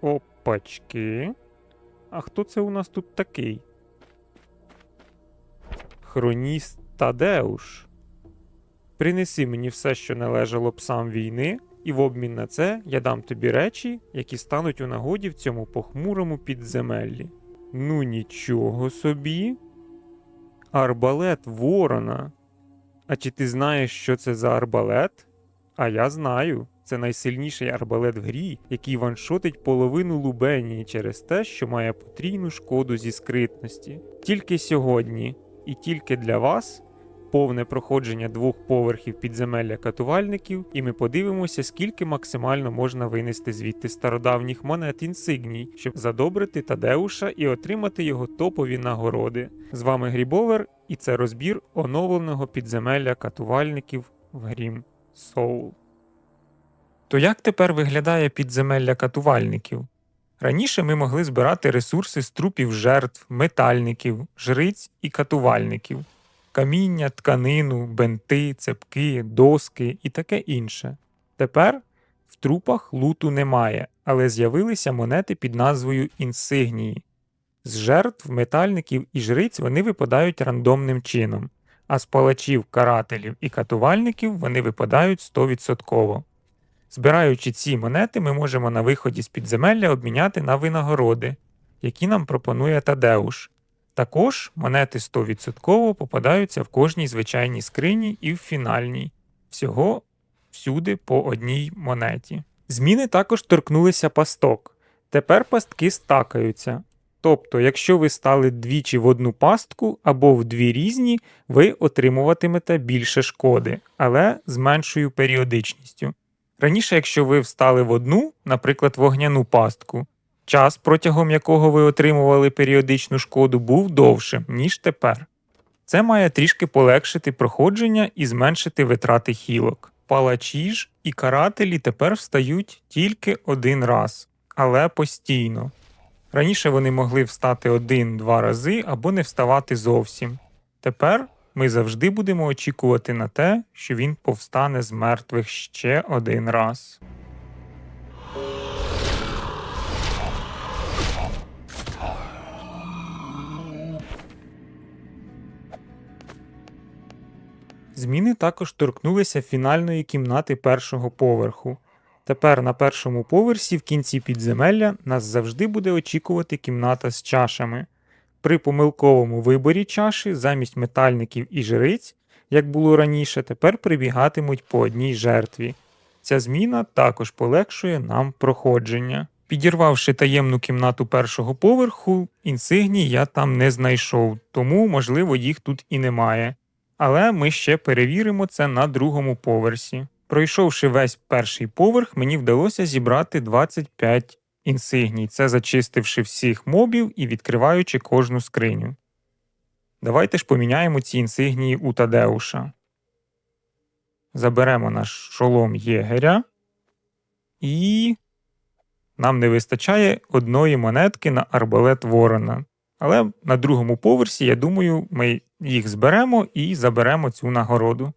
Опачки. А хто це у нас тут такий? Хроніст Тадеуш. Принеси мені все, що належало псам війни, і в обмін на це я дам тобі речі, які стануть у нагоді в цьому похмурому підземеллі. Ну нічого собі. Арбалет Ворона. А чи ти знаєш, що це за арбалет? А я знаю. Це найсильніший арбалет в грі, який ваншотить половину лубенії через те, що має потрійну шкоду зі скритності. Тільки сьогодні, і тільки для вас повне проходження двох поверхів підземелля катувальників, і ми подивимося, скільки максимально можна винести звідти стародавніх монет інсигній, щоб задобрити Тадеуша і отримати його топові нагороди. З вами Грібовер, і це розбір оновленого підземелля катувальників в Грім Соул. То як тепер виглядає підземелля катувальників? Раніше ми могли збирати ресурси з трупів жертв, метальників, жриць і катувальників, каміння, тканину, бенти, цепки, доски і таке інше. Тепер в трупах луту немає, але з'явилися монети під назвою інсигнії. З жертв, метальників і жриць вони випадають рандомним чином, а з палачів, карателів і катувальників вони випадають 100%. Збираючи ці монети, ми можемо на виході з підземелля обміняти на винагороди, які нам пропонує Тадеуш. Також монети 100% попадаються в кожній звичайній скрині і в фінальній. Всього всюди по одній монеті. Зміни також торкнулися пасток. Тепер пастки стакаються. Тобто, якщо ви стали двічі в одну пастку або в дві різні, ви отримуватимете більше шкоди, але з меншою періодичністю. Раніше, якщо ви встали в одну, наприклад, вогняну пастку, час, протягом якого ви отримували періодичну шкоду, був довшим, ніж тепер. Це має трішки полегшити проходження і зменшити витрати хілок. Палачі ж і карателі тепер встають тільки один раз, але постійно. Раніше вони могли встати один-два рази або не вставати зовсім. Тепер ми завжди будемо очікувати на те, що він повстане з мертвих ще один раз. Зміни також торкнулися фінальної кімнати першого поверху. Тепер на першому поверсі в кінці підземелля нас завжди буде очікувати кімната з чашами. При помилковому виборі чаші замість метальників і жриць, як було раніше, тепер прибігатимуть по одній жертві. Ця зміна також полегшує нам проходження. Підірвавши таємну кімнату першого поверху, інсигній я там не знайшов, тому, можливо, їх тут і немає. Але ми ще перевіримо це на другому поверсі. Пройшовши весь перший поверх, мені вдалося зібрати 25 інсигній, це зачистивши всіх мобів і відкриваючи кожну скриню. Давайте ж поміняємо ці інсигнії у Тадеуша. Заберемо наш шолом єгеря. І нам не вистачає одної монетки на арбалет Ворона. Але на другому поверсі, я думаю, ми їх зберемо і заберемо цю нагороду.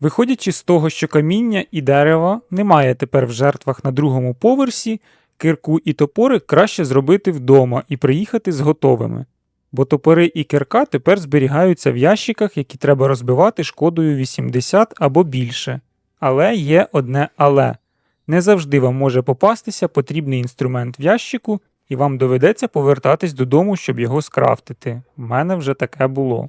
Виходячи з того, що каміння і дерева немає тепер в жертвах на другому поверсі, кирку і топори краще зробити вдома і приїхати з готовими. Бо топори і кирка тепер зберігаються в ящиках, які треба розбивати шкодою 80 або більше. Але є одне але. Не завжди вам може попастися потрібний інструмент в ящику, і вам доведеться повертатись додому, щоб його скрафтити. В мене вже таке було.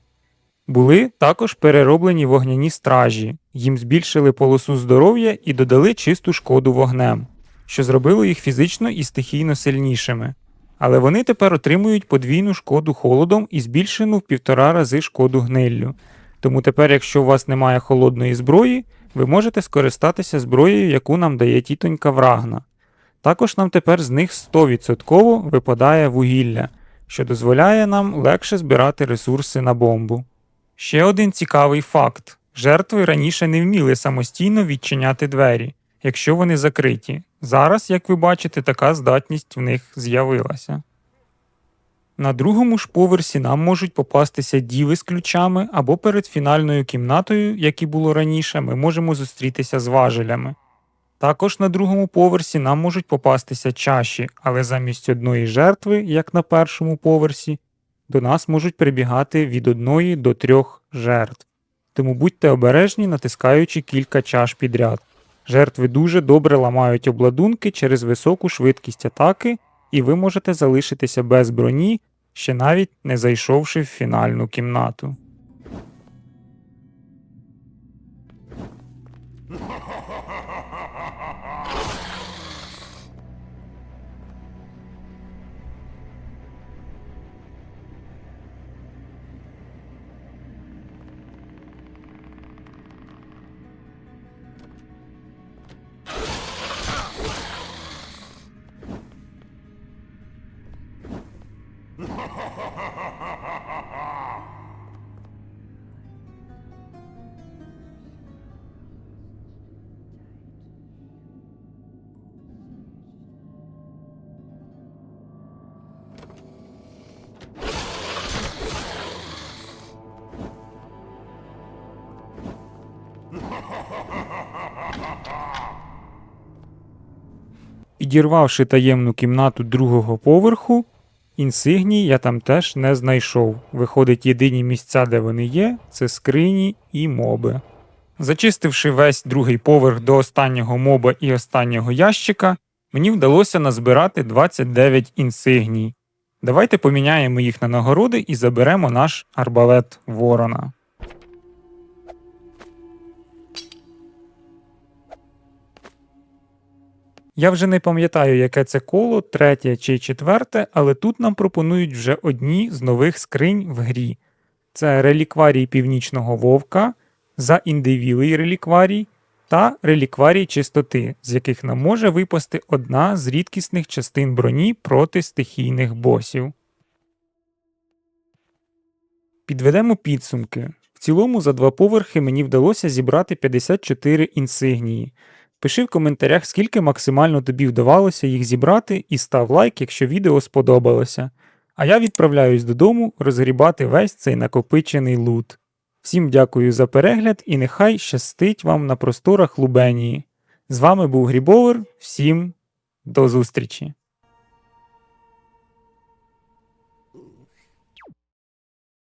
Були також перероблені вогняні стражі, їм збільшили полосу здоров'я і додали чисту шкоду вогнем, що зробило їх фізично і стихійно сильнішими. Але вони тепер отримують подвійну шкоду холодом і збільшену в півтора рази шкоду гниллю. Тому тепер, якщо у вас немає холодної зброї, ви можете скористатися зброєю, яку нам дає тітонька Врагна. Також нам тепер з них 100% випадає вугілля, що дозволяє нам легше збирати ресурси на бомбу. Ще один цікавий факт: жертви раніше не вміли самостійно відчиняти двері, якщо вони закриті. Зараз, як ви бачите, така здатність в них з'явилася. На другому ж поверсі нам можуть попастися діви з ключами, або перед фінальною кімнатою, як і було раніше, ми можемо зустрітися з важелями. Також на другому поверсі нам можуть попастися чаші, але замість одної жертви, як на першому поверсі, до нас можуть прибігати від одної до трьох жертв. Тому будьте обережні, натискаючи кілька чаш підряд. Жертви дуже добре ламають обладунки через високу швидкість атаки, і ви можете залишитися без броні, ще навіть не зайшовши в фінальну кімнату. Підірвавши таємну кімнату другого поверху, інсигній я там теж не знайшов. Виходить, єдині місця, де вони є, це скрині і моби. Зачистивши весь другий поверх до останнього моба і останнього ящика, мені вдалося назбирати 29 інсигній. Давайте поміняємо їх на нагороди і заберемо наш арбалет Ворона. Я вже не пам'ятаю, яке це коло, третє чи четверте, але тут нам пропонують вже одні з нових скринь в грі. Це релікварій північного вовка, заіндивілий релікварій та релікварій чистоти, з яких нам може випасти одна з рідкісних частин броні проти стихійних босів. Підведемо підсумки. В цілому за два поверхи мені вдалося зібрати 54 інсигнії. Пиши в коментарях, скільки максимально тобі вдавалося їх зібрати, і став лайк, якщо відео сподобалося. А я відправляюсь додому розгрібати весь цей накопичений лут. Всім дякую за перегляд і нехай щастить вам на просторах Лубенії. З вами був Грібовер, всім до зустрічі!